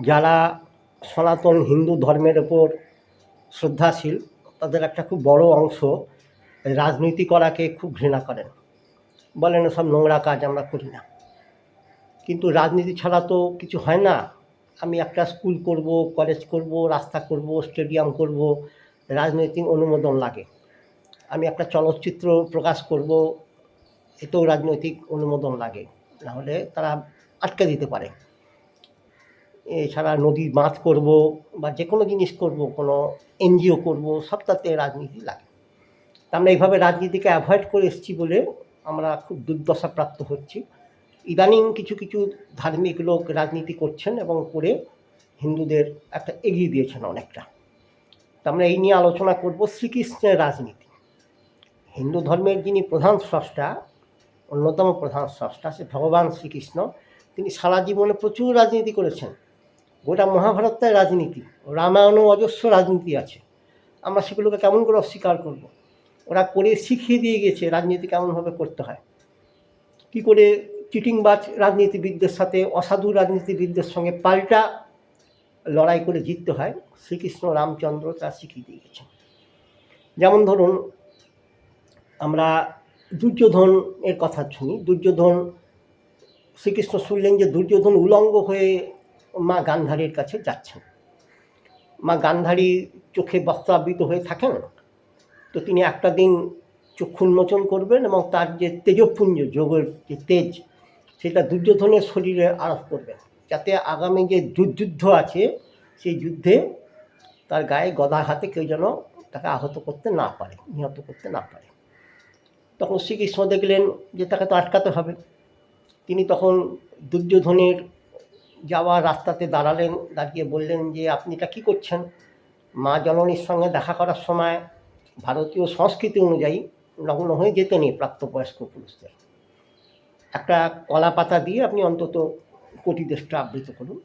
যারা সনাতন হিন্দু ধর্মের ওপর শ্রদ্ধাশীল, তাদের একটা খুব বড় অংশ রাজনীতি করাকে খুব ঘৃণা করেন। বলেন সব নোংরা কাজ আমরা করি না। কিন্তু রাজনীতি ছাড়া তো কিছু হয় না। আমি একটা স্কুল করব, কলেজ করব, রাস্তা করব, স্টেডিয়াম করব, রাজনৈতিক অনুমোদন লাগে। আমি একটা চলচ্চিত্র প্রকাশ করব, এতেও রাজনৈতিক অনুমোদন লাগে। নাহলে তারা আটকে দিতে পারে। এছাড়া নদীর বাঁধ করব বা যে কোনো জিনিস করব, কোনো এনজিও করব, সবটাতে রাজনীতি লাগে। আমরা এইভাবে রাজনীতিকে অ্যাভয়েড করে এসেছি বলে আমরা খুব দুর্দশা প্রাপ্ত হচ্ছি। ইদানিং কিছু কিছু ধার্মিক লোক রাজনীতি করছেন এবং করে হিন্দুদের একটা এগিয়ে দিয়েছেন অনেকটা। তা আমরা এই নিয়ে আলোচনা করব শ্রীকৃষ্ণের রাজনীতি। হিন্দু ধর্মের যিনি প্রধান স্রষ্টা, অন্যতম প্রধান স্রষ্টা, সে ভগবান শ্রীকৃষ্ণ, তিনি সারা জীবনে প্রচুর রাজনীতি করেছেন। গোটা মহাভারতটাই রাজনীতি। রামায়ণও অজস্র রাজনীতি আছে। আমরা সেগুলোকে কেমন করে অস্বীকার করব? ওরা করে শিখিয়ে দিয়ে গেছে রাজনীতি কেমনভাবে করতে হয়। কি করে চিটিংবাজ রাজনীতিবিদদের সাথে অসাধু রাজনীতিবিদদের সঙ্গে পাল্টা লড়াই করে জিততে হয়, শ্রীকৃষ্ণ রামচন্দ্র তা শিখিয়ে দিয়ে গেছেন। যেমন ধরুন, আমরা দুর্যোধন এর কথা শুনি। দুর্যোধন, শ্রীকৃষ্ণ শুনলেন যে দুর্যোধন উলঙ্গ হয়ে মা গান্ধারীর কাছে যাচ্ছেন। মা গান্ধারী চোখে বস্ত্রাবৃত হয়ে থাকেন। তো তিনি একটা দিন চক্ষু উন্মোচন করবেন এবং তার যে তেজপুঞ্জ যোগের যে তেজ, সেটা দুর্যোধনের শরীরে আরোপ করবেন। যাতে আগামী যে যুদ্ধ আছে, সেই যুদ্ধে তার গায়ে গদা হাতে কেউ যেন তাকে আহত করতে না পারে, নিহত করতে না পারে। তখন শ্রীকৃষ্ণ দেখলেন যে তাকে তো আটকাতে হবে। তিনি তখন দুর্যোধনের যাওয়ার রাস্তাতে দাঁড়ালেন, দাঁড়িয়ে বললেন যে, আপনি এটা কী করছেন? মা জননীর সঙ্গে দেখা করার সময় ভারতীয় সংস্কৃতি অনুযায়ী নগ্ন হয়ে যেতে নেই প্রাপ্তবয়স্ক পুরুষদের। একটা কলা পাতা দিয়ে আপনি অন্তত কোটি দেশটা আবৃত করুন।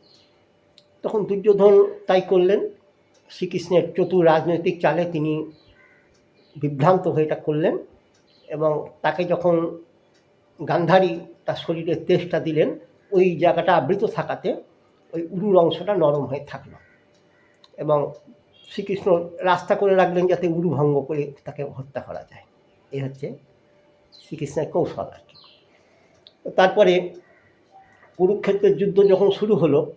তখন দুর্যোধন তাই করলেন। শ্রীকৃষ্ণের চতুর রাজনৈতিক চালে তিনি বিভ্রান্ত হয়ে এটা করলেন এবং তাকে যখন গান্ধারী তার শরীরের তেজটা দিলেন ওই জায়গাটা আবৃত থাকাতে ওই উরুর অংশটা নরম হয়ে থাকল এবং শ্রীকৃষ্ণ রাস্তা করে রাখলেন যাতে উরু ভঙ্গ করে তাকে হত্যা করা যায়। এ হচ্ছে শ্রীকৃষ্ণের কৌশল আর কি। তারপরে কুরুক্ষেত্রের যুদ্ধ যখন শুরু হলো,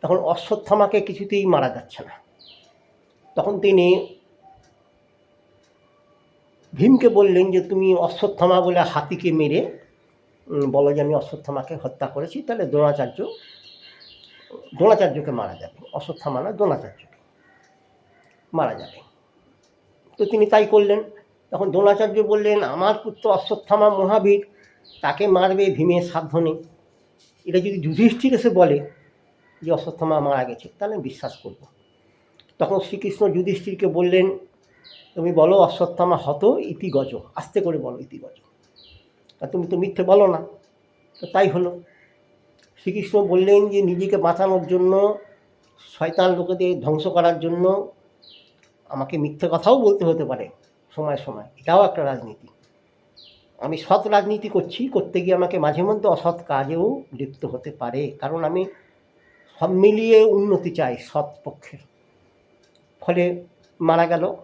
তখন অশ্বত্থামাকে কিছুতেই মারা যাচ্ছে না। তখন তিনি ভীমকে বললেন যে, তুমি অশ্বত্থামা বলে হাতিকে মেরে বলো যে আমি অশ্বত্থামাকে হত্যা করেছি, তাহলে দ্রোণাচার্য, দ্রোণাচার্যকে মারা যাবে। অশ্বত্থামা না দ্রোণাচার্যকে মারা যাবে। তো তিনি তাই করলেন। তখন দ্রোণাচার্য বললেন, আমার পুত্র অশ্বত্থামা মহাবীর, তাকে মারবে ভীমের সাধ্য নেই এটা যদি যুধিষ্ঠির এসে বলে যে অশ্বত্থামা মারা গেছে, তাহলে আমি বিশ্বাস করব। তখন শ্রীকৃষ্ণ যুধিষ্ঠিরকে বললেন, তুমি বলো অশ্বত্থামা হত ইতি গজ, আস্তে করে বলো ইতি গজ। তা তুমি তো মিথ্যে বলো না। তো তাই হলো। শ্রীকৃষ্ণ বললেন যে, নিজেকে বাঁচানোর জন্য, শয়তান লোকেদের ধ্বংস করার জন্য আমাকে মিথ্যে কথাও বলতে হতে পারে সময় সময়। এটাও একটা রাজনীতি। আমি সৎ রাজনীতি করছি, করতে গিয়ে আমাকে মাঝে মধ্যে অসৎ কাজেও লিপ্ত হতে পারে। কারণ আমি সব মিলিয়ে উন্নতি চাই সৎ পক্ষের। ফলে মারা গেল।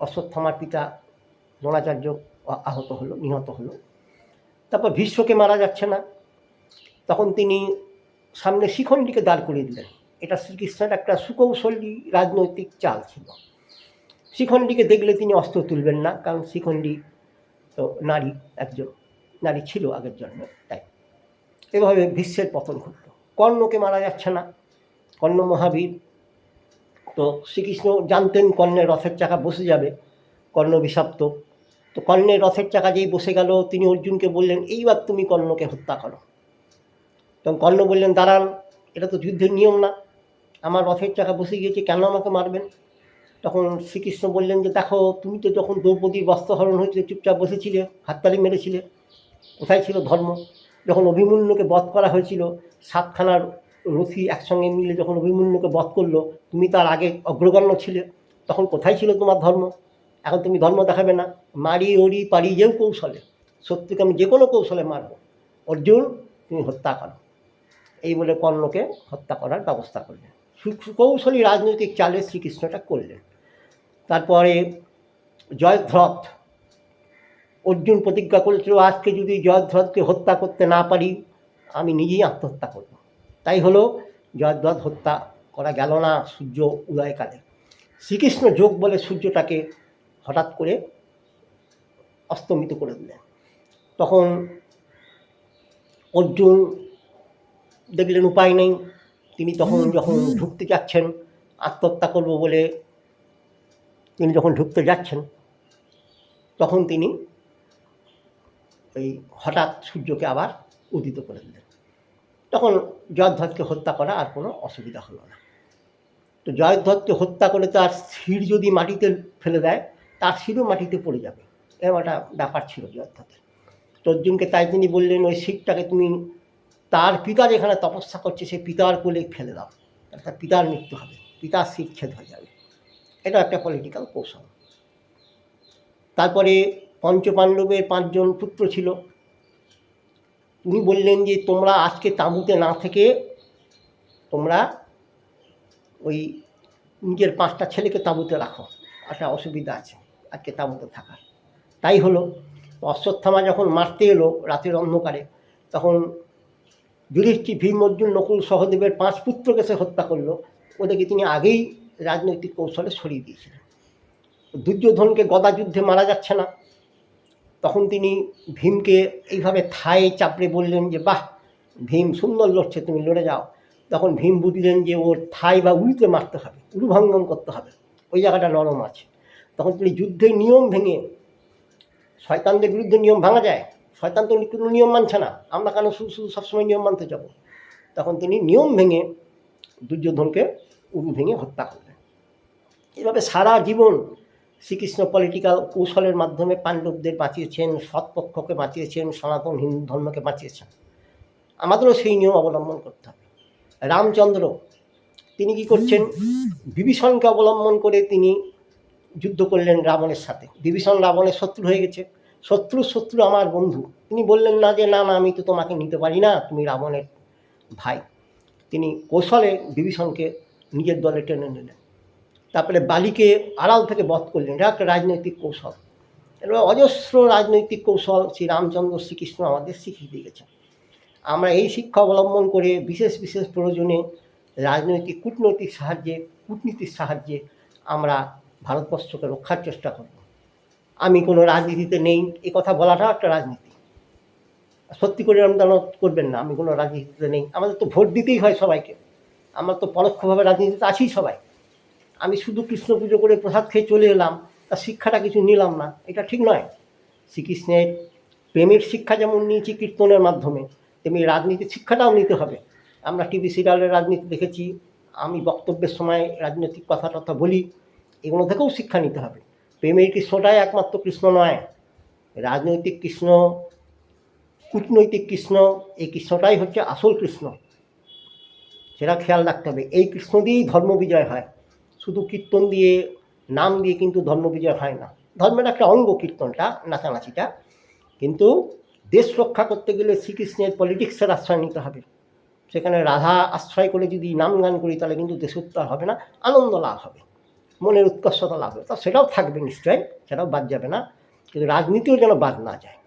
অশ্বত্থামার পিতা দ্রোণাচার্য আহত হলো, নিহত হলো। তারপর ভীষ্মকে মারা যাচ্ছে না। তখন তিনি সামনে শিখণ্ডীকে দাঁড় করিয়ে দিলেন। এটা শ্রীকৃষ্ণের একটা সুকৌশলী রাজনৈতিক চাল ছিল। শিখণ্ডীকে দেখলে তিনি অস্ত্র তুলবেন না, কারণ শিখণ্ডী তো নারী একজন, নারী ছিল আগের জন্মে, তাই। এভাবে ভীষ্মের পতন ঘটল। কর্ণকে মারা যাচ্ছে না। কর্ণ মহাবীর, তো শ্রীকৃষ্ণ জানতেন কর্ণের রথের চাকা বসে যাবে, কর্ণ বিষাক্ত। তো কর্ণের রথের চাকা যেই বসে গেল, তিনি অর্জুনকে বললেন, এইবার তুমি কর্ণকে হত্যা করো। তখন কর্ণ বললেন, দাঁড়ান, এটা তো যুদ্ধের নিয়ম না। আমার রথের চাকা বসে গিয়েছে, কেন আমাকে মারবেন? তখন শ্রীকৃষ্ণ বললেন যে, দেখো, তুমি তো যখন দ্রৌপদীর বস্ত্রহরণ হয়েছিল, চুপচাপ বসেছিলে, হাততালি মেরেছিলে, কোথায় ছিল ধর্ম? যখন অভিমন্যুকে বধ করা হয়েছিল, সাতখানার রথি একসঙ্গে মিলে যখন অভিমন্যুকে বধ করল, তুমি তার আগে অগ্রগণ্য ছিলে, তখন কোথায় ছিল তোমার ধর্ম? এখন তুমি ধর্ম দেখাবে না, মারি ওরি পারি যেও কৌশলে। শত্রুকে আমি যে কোনো কৌশলে মারব। অর্জুন, তুমি হত্যা করো। এই বলে কর্ণকে হত্যা করার ব্যবস্থা করলেন। সুকৌশলী রাজনৈতিক চালে শ্রীকৃষ্ণটা করলেন। তারপরে জয়ধ্রথ। অর্জুন প্রতিজ্ঞা করেছিল, আজকে যদি জয়ধ্রথকে হত্যা করতে না পারি, আমি নিজেই আত্মহত্যা করব। তাই হলো জয়ধ্রথ হত্যা করা গেল না সূর্য উদয়কালে। শ্রীকৃষ্ণ যোগ বলে সূর্যটাকে হঠাৎ করে অস্তমিত করে দিলেন তখন অর্জুন দেখলেন উপায় নেই। তিনি তখন যখন ঢুকতে যাচ্ছেন আত্মহত্যা করব বলে তিনি যখন ঢুকতে যাচ্ছেন তখন তিনি ওই হঠাৎ সূর্যকে আবার উদিত করে দিলেন। তখন জয়ধ্বজকে হত্যা করা আর কোনো অসুবিধা হলো না। তো জয়ধ্বজকে হত্যা করে তার শির যদি মাটিতে ফেলে দেয় তার শিরও মাটিতে পড়ে যাবে। এরকম একটা ব্যাপার ছিল জয়ধ্বজের তো অর্জুনকে তাই তিনি বললেন, ওই শিরটাকে তুমি তার পিতা যেখানে তপস্যা করছে সেই পিতার কোলে ফেলে দাও। তার পিতার মৃত্যু হবে। পিতার শিরচ্ছেদ হয়ে যাবে। এটা একটা পলিটিক্যাল কৌশল। তারপরে পঞ্চপাণ্ডবের পাঁচজন পুত্র ছিল। উনি বললেন যে, তোমরা আজকে তাঁবুতে না থেকে তোমরা ওই নিজের পাঁচটা ছেলেকে তাঁবুতে রাখো। একটা অসুবিধা আছে। আজকে তাঁবুতে থাকার তাই হলো, অশ্বত্থামা যখন মারতে এলো রাতের অন্ধকারে, তখন যুধিষ্ঠির ভীম অর্জুন নকুল সহদেবের পাঁচ পুত্রকে সে হত্যা করল। ওদেরকে তিনি আগেই রাজনৈতিক কৌশলে সরিয়ে দিয়েছিলেন। দুর্যোধনকে গদা যুদ্ধে মারা যাচ্ছে না। তখন তিনি ভীমকে এইভাবে থায়ে চাপড়ে বললেন যে, বাহ, ভীম সুন্দর লড়ছে, তুমি লড়ে যাও। তখন ভীম বুঝলেন যে, ওর থাই বা উড়িতে মারতে হবে উড়ুভঙ্গন করতে হবে। ওই জায়গাটা নরম আছে। তখন তিনি যুদ্ধের নিয়ম ভেঙে শয়তানদের বিরুদ্ধে নিয়ম ভাঙা যায়? শয়তান তো কোনো নিয়ম মানছে না। আমরা কেন শুধু শুধু সবসময় নিয়ম মানতে যাব? তখন তিনি নিয়ম ভেঙে দুর্যোধনকে উড়ু ভেঙে হত্যা করলেন। এভাবে সারা জীবন শ্রীকৃষ্ণ পলিটিক্যাল কৌশলের মাধ্যমে পাণ্ডবদের বাঁচিয়েছেন সৎপক্ষকে বাঁচিয়েছেন, সনাতন হিন্দু ধর্মকে বাঁচিয়েছেন। আমাদেরও সেই নিয়ম অবলম্বন করতে হবে। রামচন্দ্র, তিনি কি করছেন? বিভীষণকে অবলম্বন করে তিনি যুদ্ধ করলেন রাবণের সাথে। বিভীষণ রাবণের শত্রু হয়ে গেছে। শত্রু শত্রু আমার বন্ধু। তিনি বললেন, না যে, না না, আমি তো তোমাকে নিতে পারি না, তুমি রাবণের ভাই। তিনি কৌশলে বিভীষণকে নিজের দলে টেনে নিলেন। তারপরে বালিকে আড়াল থেকে বধ করলেন। এটা একটা রাজনৈতিক কৌশল। এবার অজস্র রাজনৈতিক কৌশল। শ্রী রামচন্দ্র শ্রীকৃষ্ণ আমাদের শিখিয়ে দিয়ে আমরা এই শিক্ষা অবলম্বন করে বিশেষ বিশেষ প্রয়োজনে রাজনৈতিক কূটনৈতিক সাহায্যে, কূটনীতির সাহায্যে আমরা ভারতবর্ষকে রক্ষার চেষ্টা করব। আমি কোনো রাজনীতিতে নেই, এ কথা বলাটাও একটা রাজনীতি। সত্যি করে রমজান করবেন না, আমি কোনো রাজনীতিতে নেই। আমাদের তো ভোট দিতেই হয় সবাইকে। আমার তো পরোক্ষভাবে রাজনীতিতে আছি সবাই। আমি শুধু কৃষ্ণ পুজো করে প্রসাদ খেয়ে চলে এলাম, তার শিক্ষাটা কিছু নিলাম না, এটা ঠিক নয়। শ্রীকৃষ্ণের প্রেমের শিক্ষা যেমন নিয়েছি কীর্তনের মাধ্যমে, তেমনি রাজনীতির শিক্ষাটাও নিতে হবে। আমরা টিভি সিরিয়ালের রাজনীতি দেখেছি, আমি বক্তব্যের সময় রাজনৈতিক কথা টথা বলি এগুলো থেকেও শিক্ষা নিতে হবে। প্রেমের কৃষ্ণটাই একমাত্র কৃষ্ণ নয়। রাজনৈতিক কৃষ্ণ, কূটনৈতিক কৃষ্ণ, এই কৃষ্ণটাই হচ্ছে আসল কৃষ্ণ। সেটা খেয়াল রাখতে হবে। এই কৃষ্ণ দিয়েই ধর্ম বিজয় হয়। শুধু কীর্তন দিয়ে, নাম দিয়ে কিন্তু ধর্ম বিজয় হয় না। ধর্মের একটা অঙ্গ কীর্তনটা, নাচানাচিটা। কিন্তু দেশ রক্ষা করতে গেলে শ্রীকৃষ্ণের পলিটিক্সের আশ্রয় নিতে হবে। সেখানে রাধা আশ্রয় করে যদি নাম গান করি, তাহলে কিন্তু দেশোত্তর হবে না, আনন্দ লাভ হবে। মনের উৎকর্ষতা লাভ হবে তা সেটাও থাকবে নিশ্চয়ই, সেটাও বাদ যাবে না। কিন্তু রাজনীতিও যেন বাদ না যায়।